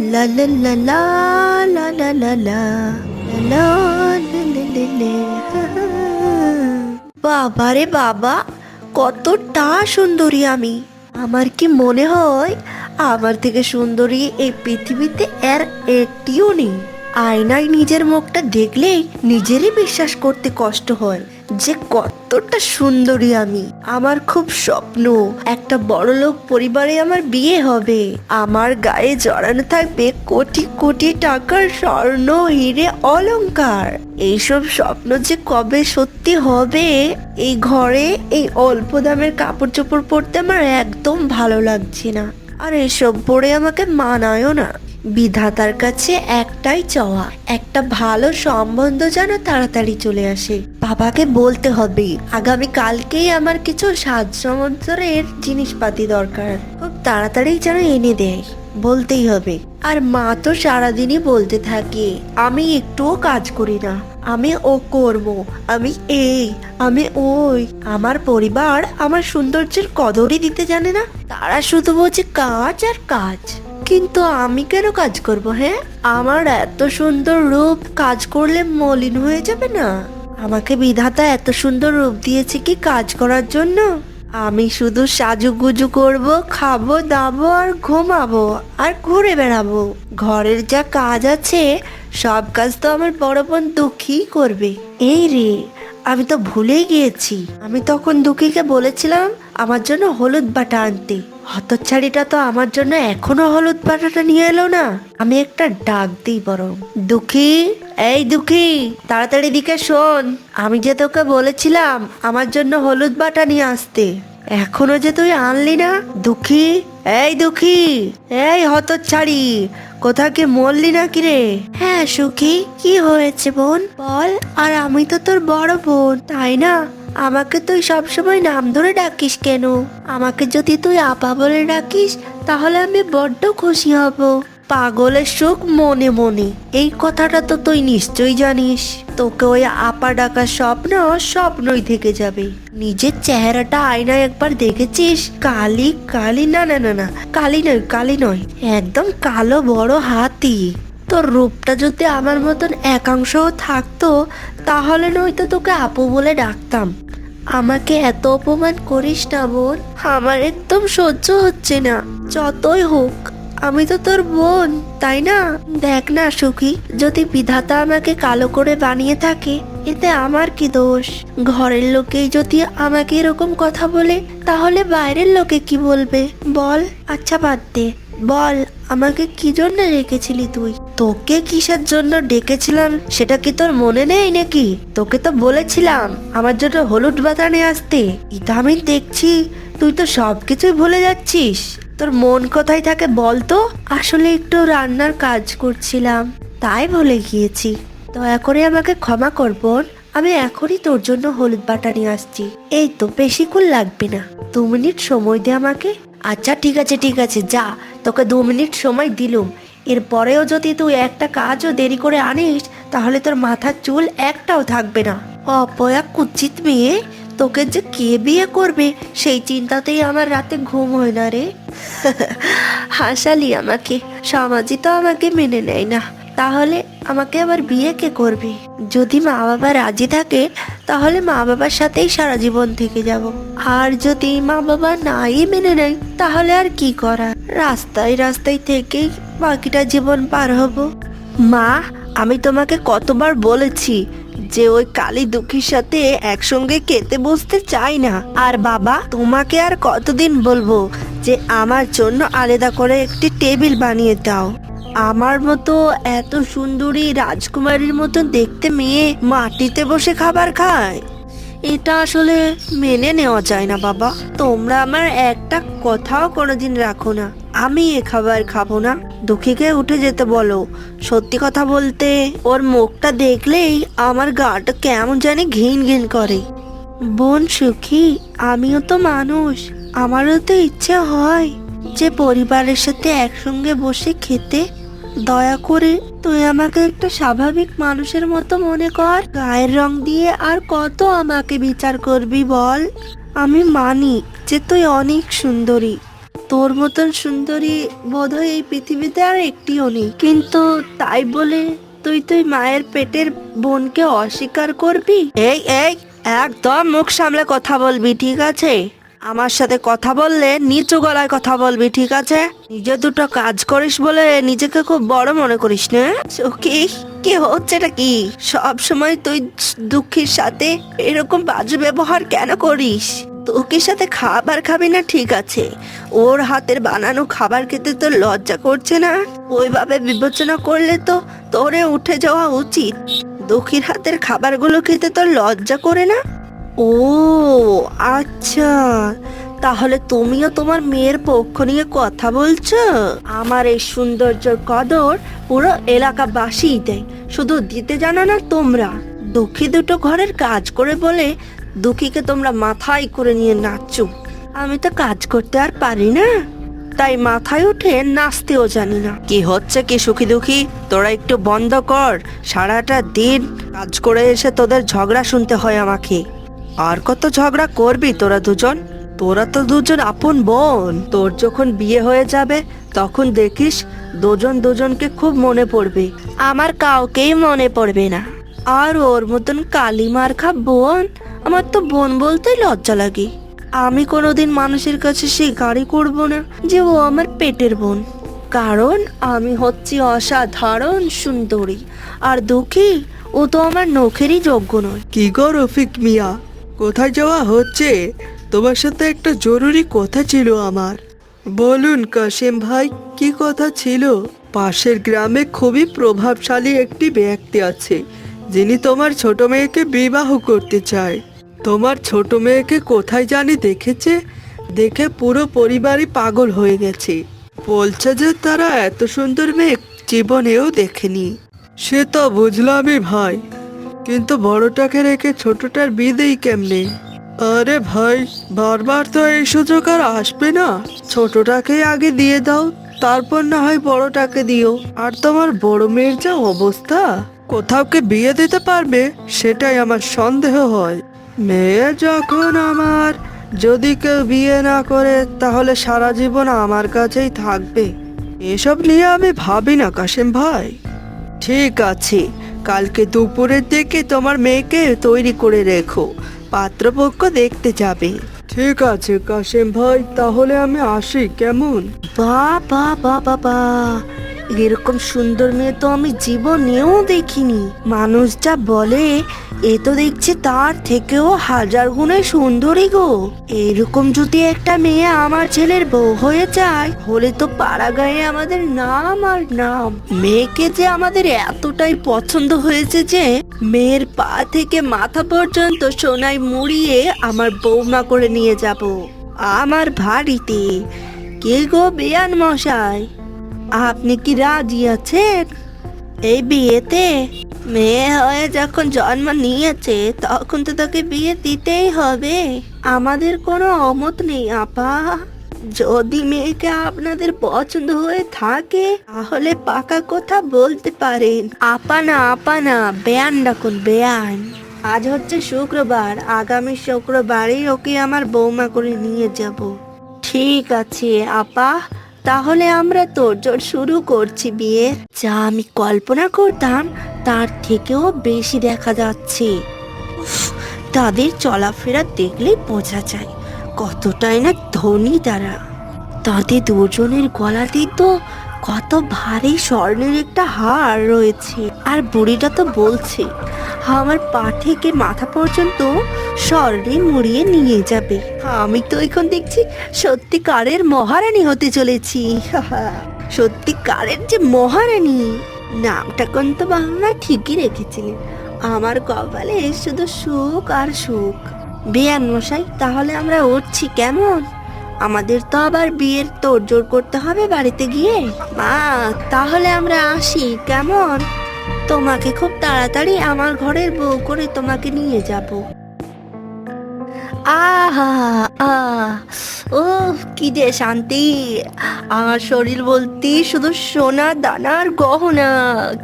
লা লা লা লা লা লে লে লে লে। বাবা রে বাবা, কতটা সুন্দরী আমি। আমার কি মনে হয়, আমার থেকে সুন্দরী এই পৃথিবীতে আর একটিও নেই। আয়নায় নিজের মুখটা দেখলেই নিজেরই বিশ্বাস করতে কষ্ট হয়। যে কতটা সুন্দরী আমি। আমার খুব স্বপ্ন, একটা বড়লোক পরিবারে আমার বিয়ে হবে। আমার গায়ে জড়ানো থাকবে কোটি কোটি টাকার স্বর্ণ, হিরে অলংকার এইসব স্বপ্ন যে কবে সত্যি হবে, এই ঘরে এই অল্প দামের কাপড় চোপড় পরতে আমার একদম ভালো লাগছে না। আর এসব পরে আমাকে মানায়ও না। বিধাতার কাছে একটাই চাওয়া, একটা ভালো সম্বন্ধ যেন তাড়াতাড়ি চলে আসে। বাবাকে বলতে হবে আগামী কালকেই আমার কিছু সাজ সমুদ্রের জিনিসপাতি দরকার। খুব তাড়াতাড়ি যেন এনে দেয়, বলতেই হবে। আর মা তো সারাদিনই বলতে থাকে, আমি একটুও কাজ করি না, আমি ও করব, আমি এই, আমি ওই। আমার পরিবার আমার সৌন্দর্যের কদরই দিতে জানে না। তারা শুধু বলছে কাজ আর কাজ। কিন্তু আমি কেন কাজ করব হ্যাঁ? আমার এত সুন্দর রূপ কাজ করলে মলিন হয়ে যাবে না। আমাকে বিধাতা এত সুন্দর রূপ দিয়েছে কি কাজ করার জন্য? আমি শুধু সাজুগুজু করব, খাব, দাবো আর ঘুমাবো আর ঘুরে বেড়াবো। ঘরের যা কাজ আছে, সব কাজ তো আমার বড় বোন দুঃখী করবে। এই রে আমি তো ভুলেই গিয়েছি। আমি তখন দুঃখীকে বলেছিলাম আমার জন্য হলুদ বাটা আনতে। হতচ্ছাড়িটা তো আমার জন্য এখনও হলুদ বাটাটা নিয়ে এলো না। আমি একটা ডাক দিই বরং, দুঃখী, এই দুঃখী, তাড়াতাড়ি দিকে শোন। আমি যে তোকে বলেছিলাম আমার জন্য হলুদ বাটা নিয়ে আসতে, এখনও যে তুই আনলি না, দুঃখী, এই দুঃখী, এই হতচ্ছাড়ি কোথা কি মরলি না কি রে? হ্যাঁ সুখী। কি হয়েছে বোন? বল। আর আমি তো তোর বড় বোন তাই না? আমাকে তুই সবসময় নাম ধরে ডাকিস কেন? আমাকে যদি তুই আপা বলে ডাকিস তাহলে আমি বড্ড খুশি হব। পাগলের সুখ মনে মনে। এই কথাটা তো তুই নিশ্চয়ই জানিস। তোকে ওই আপা ডাকার স্বপ্ন স্বপ্নই থেকে যাবে। নিজের চেহারাটা আয়নায় একবার দেখেছিস? কালি কালি, না না না না, কালি নয় কালি নয়, একদম কালো বড় হাতি। তোর রূপটা যদি আমার মতন একাংশও থাকতো, তাহলে নয়তো তোকে আপু বলে ডাকতাম। আমাকে এত অপমান করিস না বোন, আমার একদম সহ্য হচ্ছে না। যতই হোক। আমি তো তোর বোন, তাই না? দেখ না, সুখী, যদি বিধাতা আমাকে কালো করে বানিয়ে থাকে, এতে আমার কি দোষ? ঘরের লোকেই যদি আমাকে এরকম কথা বলে, তাহলে বাইরের লোকে কি বলবে? বল আচ্ছা বাদ দে। বল, আমাকে কি জন্য রেখেছিলি তুই? তোকে কিসের জন্য ডেকেছিলাম, সেটা কি তোর মনে নেই নাকি? তোকে তো বলেছিলাম, আমার জন্য হলুদ বাতা নিয়ে আসতে। এটা আমি দেখছি, তুই তো সবকিছুই ভুলে যাচ্ছিস। তোর মন কোথায় থাকে বল তো আসলে একটু রান্নার কাজ করছিলাম। তাই ভুলে গিয়েছি। দয়া করে আমাকে ক্ষমা কর বোন। আমি এখনই তোর জন্য হলুদ বাটা নিয়ে আসছি। এই তো বেশিক্ষণ লাগবে না। দু মিনিট সময় দে আমাকে। আচ্ছা ঠিক আছে ঠিক আছে, যা। তোকে দু মিনিট সময় দিলুম। এরপরেও যদি তুই একটা কাজও দেরি করে আনিস, তাহলে তোর মাথার চুল একটাও থাকবে না। অপয়া কুচিত মেয়ে। তোকে যে কে বিয়ে করবে, সেই চিন্তাতেই আমার রাতে ঘুম হয় না রে। হাসালি আমাকে সমাজই তো আমাকে মেনে নেয় না। তাহলে আমাকে আবার বিয়ে কে করবে? যদি মা বাবা রাজি থাকে, তাহলে মা বাবার সাথেই সারা জীবন থেকে যাব। আর যদি মা বাবা নাই মেনে নেয়, তাহলে আর কি করা রাস্তায় রাস্তায় থেকেই বাকিটা জীবন পার হব। মা, আমি তোমাকে কতবার বলেছি যে ওই কালী দুঃখীর সাথে একসঙ্গে খেতে বসতে চাই না। আর বাবা, তোমাকে আর কতদিন বলব যে আমার জন্য আলাদা করে একটি টেবিল বানিয়ে দাও। আমার মতো এত সুন্দরী রাজকুমারীর মতো দেখতে মেয়ে মাটিতে বসে খাবার খায়। এটা আসলে মেনে নেওয়া যায় না বাবা। তোমরা আমার একটা কথাও কোনোদিন রাখো না। আমি এ খাবার খাব না। দুঃখীকে উঠে যেতে বলো। সত্যি কথা বলতে, ওর মুখটা দেখলেই আমার গাটা কেমন জানি ঘিন ঘিন করে। বোন সুখী, আমিও তো মানুষ। আমারও তো ইচ্ছে হয় যে পরিবারের সাথে একসঙ্গে বসে খেতে। দয়া করে তুই আমাকে একটা স্বাভাবিক মানুষের মতো মনে কর। গায়ের রং দিয়ে আর কত আমাকে বিচার করবি বল? আমি মানি যে তুই অনেক সুন্দরী। তোর মতন সুন্দরী বোধহয় এই পৃথিবীতে আর একটিও নেই। কিন্তু তাই বলে তুই তুই মায়ের পেটের বোনকে অস্বীকার করবি? এই এই, একদম মুখ সামলে কথা বলবি, ঠিক আছে? আমার সাথে কথা বললে নিচু গলায় কথা বলবি, ঠিক আছে? নিজে দুটো কাজ করিস বলে নিজেকে খুব বড় মনে করিস না? কি কি হচ্ছে এটা কি? সব সময় তুই দুঃখের সাথে এরকম বাজে ব্যবহার কেন করিস? দুঃখীর সাথে খাবার খাবি না, ঠিক আছে। ওর হাতের বানানো খাবার খেতে তো লজ্জা করছে না। ওইভাবে বিবেচনা করলে তো তোরে উঠে যাওয়া উচিত। দুঃখীর হাতের খাবারগুলো খেতে তোর লজ্জা করে না? ও আচ্ছা। তাহলে তুমিও তোমার মেয়ের পক্ষ নিয়ে কথা বলছো? আমার এই সৌন্দর্যের কদর পুরো এলাকাবাসীই দেয় শুধু দিতে জানো না তোমরা। দুঃখী দুটো ঘরের কাজ করে বলে দুঃখীকে তোমরা মাথায় করে নিয়ে নাচছো। আমি তো কাজ করতে আর পারি না। তাই মাথায় উঠে নাচতেও জানি না। কি হচ্ছে কি সুখী দুঃখী? তোরা একটু বন্ধ কর। সারাটা দিন কাজ করে এসে তোদের ঝগড়া শুনতে হয় আমাকে। আর কত ঝগড়া করবি তোরা দুজন? তোরা তো দুজন আপন বোন। তোর যখন বিয়ে হয়ে যাবে তখন দেখিস দুজন দুজনকে খুব মনে পড়বে। আমার কাউকেই মনে পড়বে না। আর ওর মতন কালি মার্খা বোন আমার তো বোন বলতেই লজ্জা লাগে। আমি কোনোদিন মানুষের কাছে সে গাড়ি করব না যে ও আমার পেটের বোন। কারণ আমি হচ্ছি অসাধারণ সুন্দরী, আর দুঃখী ও তো আমার নখেরই যোগ্য নয়। কি গো রফিক মিয়া? কোথায় যাওয়া হচ্ছে? তোমার সাথে একটা জরুরি কথা ছিল আমার। বলুন কাশেম ভাই, কি কথা ছিল? পাশের গ্রামে খুবই প্রভাবশালী একটি ব্যক্তি আছে, যিনি তোমার ছোট মেয়েকে বিবাহ করতে চায়। তোমার ছোট মেয়েকে কোথায় জানি দেখেছে? দেখে পুরো পরিবারই পাগল হয়ে গেছে। বলছে যে তারা এত সুন্দর মেয়ে জীবনেও দেখেনি। সে তো বুঝলামই ভাই, কিন্তু বড়টাকে রেখে ছোটটার বিদেই কেমনে? আরে ভাই, বারবার তো এই সুযোগ আর আসবে না। ছোটটাকে আগে দিয়ে দাও, তারপর না হয় বড়টাকে দিও। আর তোমার বড় মেয়ের যা অবস্থা? কোথাও কি বিয়ে দিতে পারবে? সেটাই আমার সন্দেহ হয়। মেয়ে যখন আমার, যদি কেউ বিয়ে না করে, তাহলে সারা জীবন আমার কাছেই থাকবে। এসব নিয়ে আমি ভাবি না, কাশেম ভাই। ঠিক আছে, কালকে দুপুরের দিকে তোমার মেয়েকে তৈরি করে রেখো, পাত্রপক্ষ দেখতে যাবে। ঠিক আছে, কাশেম ভাই, তাহলে আমি আসি, কেমন? বা বা বা বা বা। এরকম সুন্দর মেয়ে তো আমি জীবনেও দেখিনি। মানুষ যা বলে, এ তো দেখছি তার থেকেও হাজার গুণে সুন্দরী গো। এরকম যদি একটা মেয়ে আমার ছেলের বউ হয়ে যায়, হলে তো পাড়া গায়ে আমাদের নাম আর নাম। মেয়েকে যে আমাদের এতটাই পছন্দ হয়েছে যে, মেয়ের পা থেকে মাথা পর্যন্ত সোনায় মুড়িয়ে আমার বৌমা করে নিয়ে যাব। আমার বাড়িতে কে গো বেয়ান মশাই? আপনি কি রাজি আছেন? এই বিয়েতে মেয়ে হয়ে যখন জন্ম নিয়েছে, তখন তো তাকে বিয়ে দিতেই হবে। আমাদের কোনো অমত নেই, আপা। যদি মেয়েকে আপনাদের পছন্দ হয়ে থাকে, তাহলে পাকা কথা বলতে পারেন। আপা না আপা না, বেয়ান ডাকুন, বেয়ান। আজ হচ্ছে শুক্রবার, আগামী শুক্রবারই ওকে আমার বৌমা করে নিয়ে যাব। ঠিক আছে, আপা। তাহলে আমরা তোড়জোড় শুরু করছি বিয়ে। যা আমি কল্পনা করতাম, তার থেকেও বেশি দেখা যাচ্ছে। তাদের চলাফেরা দেখলেই বোঝা যায় কতটাই না ধনী তারা। তাদের দুজনের গলাতেই তো কত ভারী স্বর্ণের একটা হার রয়েছে। আর বুড়িটা তো বলছে আমার পা থেকে মাথা পর্যন্ত স্বর্ণে মুড়িয়ে নিয়ে যাবে। আমি তো এখন দেখছি সত্যিকারের মহারানী হতে চলেছি। সত্যিকারের যে মহারানী, নামটা কোন তো বাংলা ঠিকই রেখেছিলেন। আমার কপালে শুধু সুখ আর সুখ। বেয়ান মশাই, তাহলে আমরা উঠছি কেমন? আমাদের তো আবার বিয়ের তোড়জোড় করতে হবে বাড়িতে গিয়ে। মা, তাহলে আমরা আসি, কেমন? তোমাকে খুব তাড়াতাড়ি আমার ঘরের বউ করে তোমাকে নিয়ে যাব। আহা শান্তি। আমার শরীর বলতে শুধু সোনা দানার গহনা।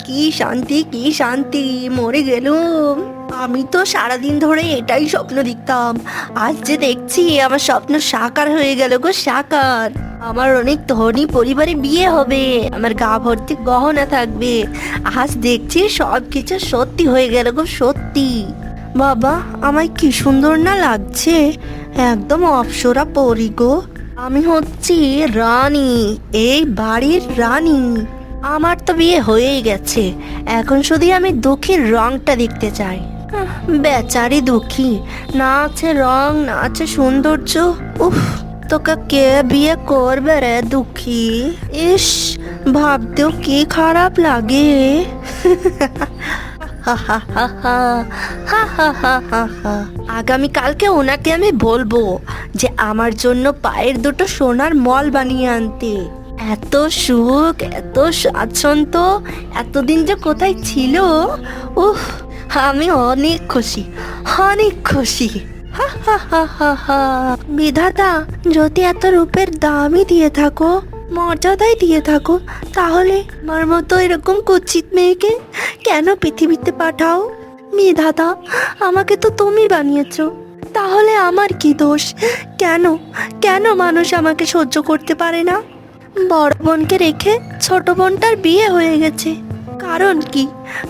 কি শান্তি কি শান্তি, মরে গেলুম। আমি তো সারাদিন ধরে এটাই স্বপ্ন দেখতাম। আজ যে দেখছি, আমার স্বপ্ন সাকার হয়ে গেল গো, সাকার। আমার অনেক ধনী পরিবারে বিয়ে হবে। আমার গা ভর্তি গহনা থাকবে। আজ দেখছি সব কিছু সত্যি হয়ে গেল গো, সত্যি। বাবা, আমায় কি সুন্দর না লাগছে? একদম অপসরা পরি গো। আমি হচ্ছি রানী, এই বাড়ির রানী। আমার তো বিয়ে হয়েই গেছে। এখন শুধু আমি দুঃখীর রংটা দেখতে চাই। বেচারি দুঃখী। না আছে রং, না আছে সৌন্দর্য। উফ, তোকে কে বিয়ে করবে রে দুঃখী? ইস, ভাবতেও কি খারাপ লাগে। আগামী কালকে ওনাকে আমি বলব যে আমার জন্য পায়ের দুটো সোনার মল বানিয়ে আনতে এত সুখ এত স্বাচ্ছন্দ্য এতদিন যে কোথায় ছিল উফ আমি অনেক খুশি অনেক খুশি। বিধাতা যদি এত রূপের দামই দিয়ে থাকো মর্যাদাই দিয়ে থাকো তাহলে আমার মতো এরকম কুচিত মেয়েকে কেন পৃথিবীতে পাঠাও? বিধাতা আমাকে তো তুমি বানিয়েছ। তাহলে আমার কি দোষ? কেন? কেন মানুষ আমাকে সহ্য করতে পারে না? বড় বোনকে রেখে ছোট বোনটার বিয়ে হয়ে গেছে। কারণ কি?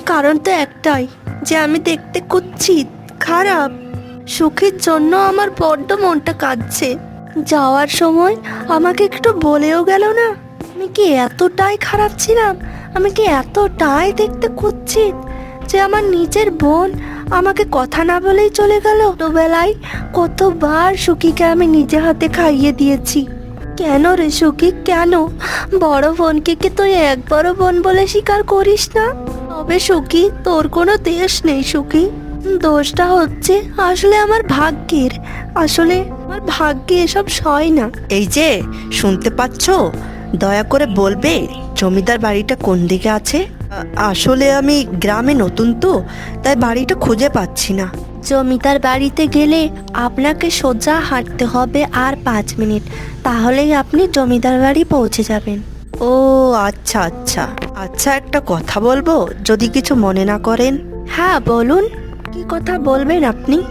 কারণ তো একটাই, যে আমি দেখতে কুচ্ছিত খারাপ। সুখের জন্য আমার বড্ড মনটা কাঁদছে। যাওয়ার সময় আমাকে একটু বলেও গেল না। আমি কি এতটাই খারাপ ছিলাম? আমি কি এতটাই দেখতে কুচ্ছিত যে আমার নিজের বোন আমাকে কথা না বলেই চলে গেল? ছোটবেলায় কতবার সুখীকে আমি নিজে হাতে খাইয়ে দিয়েছি। কেন রে সুখী? কেন? বড় বোনকে কি তুই একবারও বোন বলে স্বীকার করিস না? তবে সুখী, তোর কোনো দেশ নেই সুখী। দোষটা হচ্ছে আসলে আমার ভাগ্যের। আসলে আমার ভাগ্যে এসব সয় না। এই যে শুনতে পাচ্ছ? দয়া করে বলবে জমিদার বাড়িটা কোন দিকে আছে? আসলে আমি গ্রামে নতুন তো তাই বাড়িটা খুঁজে পাচ্ছি না। জমিদার বাড়িতে গেলে আপনাকে সোজা হাঁটতে হবে আর পাঁচ মিনিট তাহলেই আপনি জমিদার বাড়ি পৌঁছে যাবেন। ও আচ্ছা আচ্ছা। আচ্ছা একটা কথা বলব যদি কিছু মনে না করেন। হ্যাঁ বলুন। কি কথা বলবেন আপনি?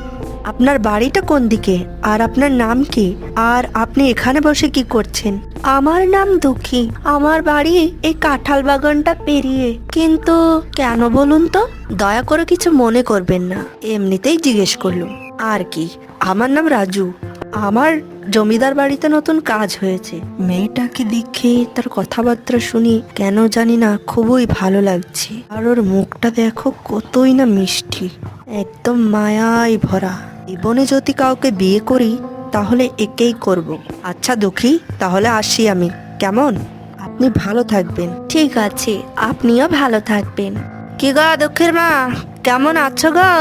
আপনার বাড়িটা কোন দিকে? আর আপনার নাম কি? আর আপনি এখানে বসে কি করছেন? আমার নাম দুঃখী। আমার বাড়ি এই কাঁঠাল বাগানটা পেরিয়ে। কিন্তু কেন বলুন তো? দয়া করে কিছু মনে করবেন না। এমনিতেই জিজ্ঞেস করলুম, আর কি? আমার নাম রাজু। আমার জমিদার বাড়িতে নতুন কাজ হয়েছে। মেয়েটাকে দেখে তার কথাবার্তা শুনি কেন জানি না, খুবই ভালো লাগছে। আর ওর মুখটা দেখো কতই না মিষ্টি। একদম মায়াই ভরা। জীবনে যদি কাউকে বিয়ে করি তাহলে একেই করব। আচ্ছা দুঃখী তাহলে আসি আমি। কেমন? আপনি ভালো থাকবেন। ঠিক আছে আপনিও ভালো থাকবেন। কি গা দুঃখের মা? কেমন আছো গো?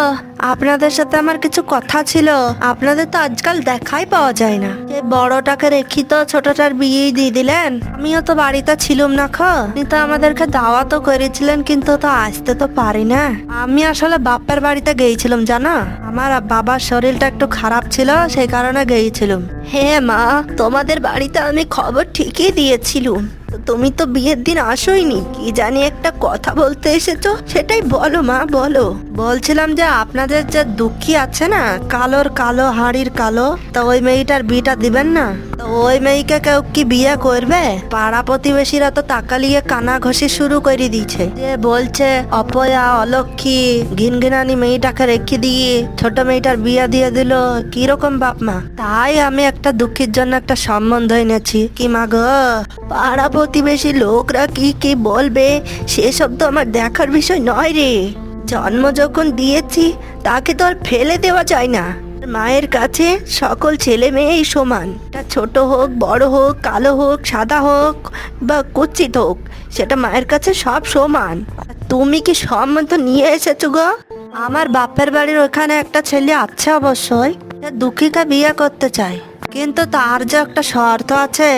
আপনাদের সাথে আমার কিছু কথা ছিল। আপনাদের তো আজকাল দেখাই পাওয়া যায় না। যে বড়টাকে রেখি তো ছোটটার বিয়েই দিয়ে দিলেন। আমিও তো বাড়িতে ছিলাম না খ। তো আমাদেরকে দাওয়াতও করেছিলেন, কিন্তু তো আসতে তো পারি না। আমি আসলে বাপের বাড়িতে গিয়েছিলাম, জানো? আমার বাবার শরীরটা একটু খারাপ ছিল, সেই কারণে গিয়েছিলাম। হ্যাঁ মা, তোমাদের বাড়িতে আমি খবর ঠিকই দিয়েছিলুম। তো তুমি তো বিয়ের দিন আসোইনি। কি জানি একটা কথা বলতে এসেছ, সেটাই বলো মা, বলো। বলছিলাম যে আপনাদের যে দুঃখী আছে না, কালোর কালো, হাড়ির কালো, তা ওই মেয়েটার বিয়েটা দিবেন না? তো ওই মেয়েকে কেউ কি বিয়ে করবে? পাড়া প্রতিবেশীরা তো টাকা লিয়ে কানা ঘষি শুরু করে দিয়েছে। যে বলছে, অপয়া, অলক্ষী, ঘিনঘিনানি মেয়েটাকে রেখে দিয়ে ছোট মেয়েটার বিয়ে দিয়ে দিল কীরকম বাপ মা? তাই আমি একটা দুঃখীর জন্য একটা সম্বন্ধ এনেছি। কি মা গো? পাড়া প্রতিবেশী লোকরা কি কি বলবে, সেসব তো আমার দেখার বিষয় নয় রে। জন্ম যখন দিয়েছি তাকে তো আর ফেলে দেওয়া যায় না। মায়ের কাছে সকল ছেলে মেয়েই সমান। তা ছোট হোক, বড় হোক, কালো হোক, সাদা হোক বা কুচ্ছিত হোক, সেটা মায়ের কাছে সব সমান। তুমি কি সম্মত নিয়ে এসেছ গো? আমার বাপের বাড়ির ওখানে একটা ছেলে আছে অবশ্যই দুঃখীকে বিয়ে করতে চায়। কিন্তু তার যে একটা শর্ত আছে,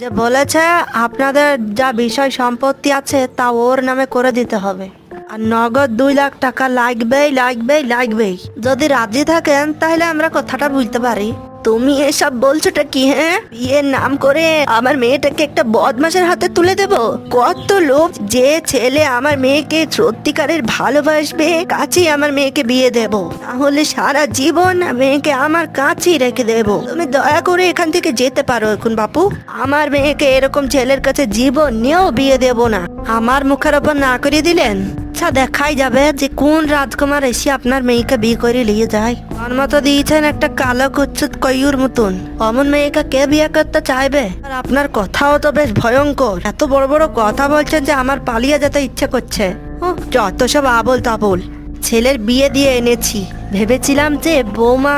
যে বলেছে আপনাদের যা বিষয় সম্পত্তি আছে তা ওর নামে করে দিতে হবে। আর নগদ দুই লাখ টাকা লাগবেই লাগবেই লাগবেই। যদি রাজি থাকেন, তাহলে আমরা কথাটা বুঝতে পারি। তুমি এসব বলছোটা কি হ্যাঁ? বিয়ের নাম করে আমার মেয়েটাকে একটা বদমাসের হাতে তুলে দেব? কত লোক যে ছেলে আমার মেয়েকে সত্যিকারের ভালোবাসবে, কাছেই আমার মেয়েকে বিয়ে দেব। তাহলে সারা জীবন মেয়েকে আমার কাছেই রেখে দেব। তুমি দয়া করে এখান থেকে যেতে পারো এখন, বাপু। আমার মেয়েকে এরকম ছেলের কাছে জীবন নিয়েও বিয়ে দেব না। আমার মুখের ওপর না করে দিলেন? আচ্ছা দেখাই যাবে যে কোন রাজকুমার এসে আপনার মেয়েকে বিয়ে করে নিয়ে যায়। আমার মতো দিয়েছেন একটা কালো কুচ্ছুত কয়ুর মতন। অমন মেয়েকে কে বিয়ে করতে চাইবে? আর আপনার কথাও তো বেশ ভয়ঙ্কর। এত বড় বড় কথা বলছেন যে আমার পালিয়ে যেতে ইচ্ছে করছে। যত সব আবল তাবল। ছেলের বিয়ে দিয়ে এনেছি। ভেবেছিলাম যে বৌমা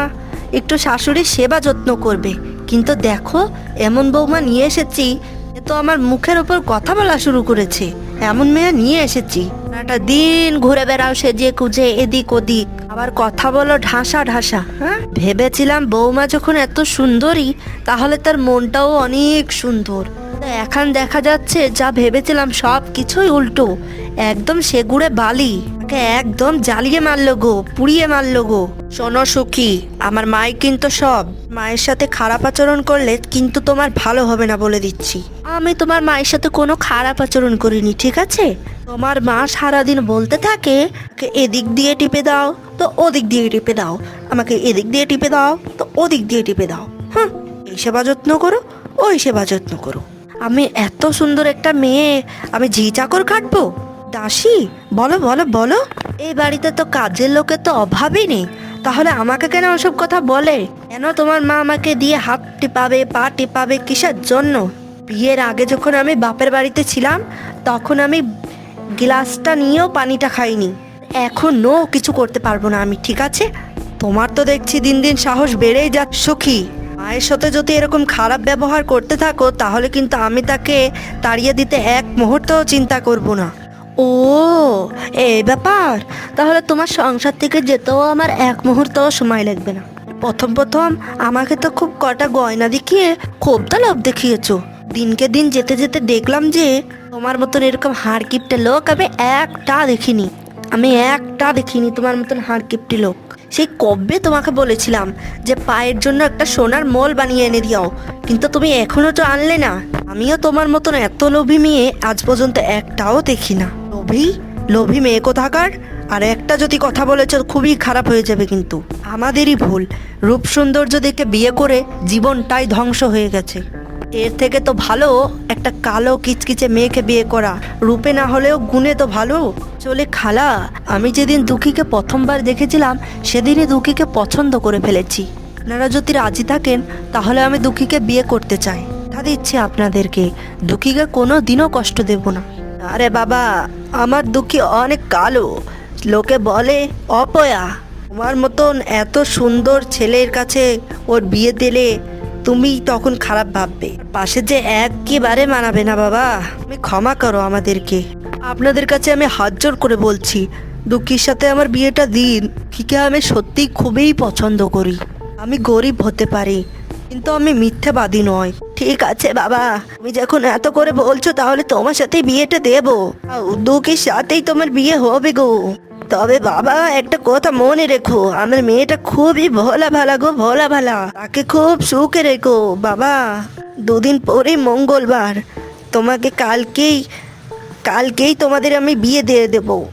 একটু শাশুড়ির সেবা যত্ন করবে। কিন্তু দেখো, এমন বৌমা নিয়ে এসেছি এ তো আমার মুখের ওপর কথা বলা শুরু করেছে। এমন মেয়ে নিয়ে এসেছি। একটা দিন ঘুরে বেড়াও, সেজে কুজে এদিক ওদিক। আবার কথা বলো ঢাসা ঢাসা হ্যাঁ? ভেবেছিলাম বৌমা যখন এত সুন্দরী, তাহলে তার মনটাও অনেক সুন্দর। এখন দেখা যাচ্ছে, যা ভেবেছিলাম সব কিছুই উল্টো। একদম সেগুড়ে বালি। তাকে একদম জ্বালিয়ে মারলো গো, পুড়িয়ে মারলো গো। শোনো সুখী, আমার মাই কিন্তু সব। মায়ের সাথে খারাপ আচরণ করলে কিন্তু তোমার ভালো হবে না বলে দিচ্ছি। আমি তোমার মায়ের সাথে কোনো খারাপ আচরণ করিনি, ঠিক আছে? তোমার মা সারাদিন বলতে থাকে, "আমাকে এদিক দিয়ে টিপে দাও, তো ওদিক দিয়ে টিপে দাও। আমাকে এদিক দিয়ে টিপে দাও, তো ওদিক দিয়ে টিপে দাও। হ্যাঁ এই সেবা যত্ন করো, ওই সেবা যত্ন করো। আমি এত সুন্দর একটা মেয়ে, আমি ঝি চাকর কাটবো? দাসী? বলো বলো বলো। এই বাড়িতে তো কাজের লোকের তো অভাবই নেই। তাহলে আমাকে কেন ওসব কথা বলে? কেন তোমার মা আমাকে দিয়ে হাত টিপাবে, পা টিপাবে কিসের জন্য? বিয়ের আগে যখন আমি বাপের বাড়িতে ছিলাম, তখন আমি গ্লাসটা নিয়েও পানিটা খাইনি। এখনও কিছু করতে পারব না আমি, ঠিক আছে? তোমার তো দেখছি দিন দিন সাহস বেড়েই যা সখী, মায়ের সাথে যদি এরকম খারাপ ব্যবহার করতে থাকো, তাহলে কিন্তু আমি তাকে তাড়িয়ে দিতে এক মুহূর্তও চিন্তা করব না। ও এই ব্যাপার। তাহলে তোমার সংসার থেকে যেতেও আমার এক মুহূর্তও সময় লাগবে না। প্রথম প্রথম আমাকে তো খুব কটা গয়না দেখিয়ে খুব তো লোভ দেখিয়েছো। দিনকে দিন যেতে যেতে দেখলাম যে তোমার মতন এরকম হাড় কিপটে লোক আমি একটা দেখিনি। আমি একটা দেখিনি তোমার মতন হাড় কিপটি লোক। সেই কবে তোমাকে বলেছিলাম যে পায়ের জন্য একটা সোনার মল বানিয়ে এনে দিও কিন্তু তুমি এখনও তো আনলে না। আমিও তোমার মতন এত লোভী মেয়ে আজ পর্যন্ত একটাও দেখি না। লোভী লোভী মেয়ে কোথাকার? আর একটা যদি কথা বলেছ খুবই খারাপ হয়ে যাবে কিন্তু। আমাদেরই ভুল। রূপ সৌন্দর্য দেখে বিয়ে করে জীবনটাই ধ্বংস হয়ে গেছে। এর থেকে তো ভালো একটা কালো কিচকিচে মেয়েকে বিয়ে করা। রূপে না হলেও গুণে তো ভালো। চলে খালা, আমি যেদিন দুঃখীকে প্রথমবার দেখেছিলাম, সেদিনই দুঃখীকে পছন্দ করে ফেলেছি। আপনারা যদি রাজি থাকেন, তাহলে আমি দুঃখীকে বিয়ে করতে চাই। তা দিচ্ছি আপনাদেরকে। দুঃখীকে কোনো দিনও কষ্ট দেব না। আরে বাবা, আমার দুঃখী অনেক কালো। লোকে বলে, অপয়া, তোমার মতন এত সুন্দর ছেলের কাছে ওর বিয়ে দিলে তুমি তখন খারাপ ভাববে। পাশে যে একেবারে মানাবে না বাবা। তুমি ক্ষমা করো আমাদেরকে। আপনাদের কাছে আমি হাত জোর করে বলছি, দুঃখীর সাথে আমার বিয়েটা দিন। কিকে আমি সত্যিই খুবই পছন্দ করি। আমি গরিব হতে পারি। কিন্তু আমি মিথ্যাবাদী নয় ঠিক আছে, বাবা। তুমি যখন এত করে বলছো, তাহলে তোমার সাথে বিয়েটা দেবো। দুঃখীর সাথেই তোমার বিয়ে হবে গো। তবে বাবা, একটা কথা মনে রেখো। আমার মেয়েটা খুবই ভোলা ভালা গো ভোলা ভালা তাকে খুব সুখে রেখো। বাবা, দুদিন পরে মঙ্গলবার। তোমাকে কালকেই কালকেই তোমাদের আমি বিয়ে দিয়ে দেবো।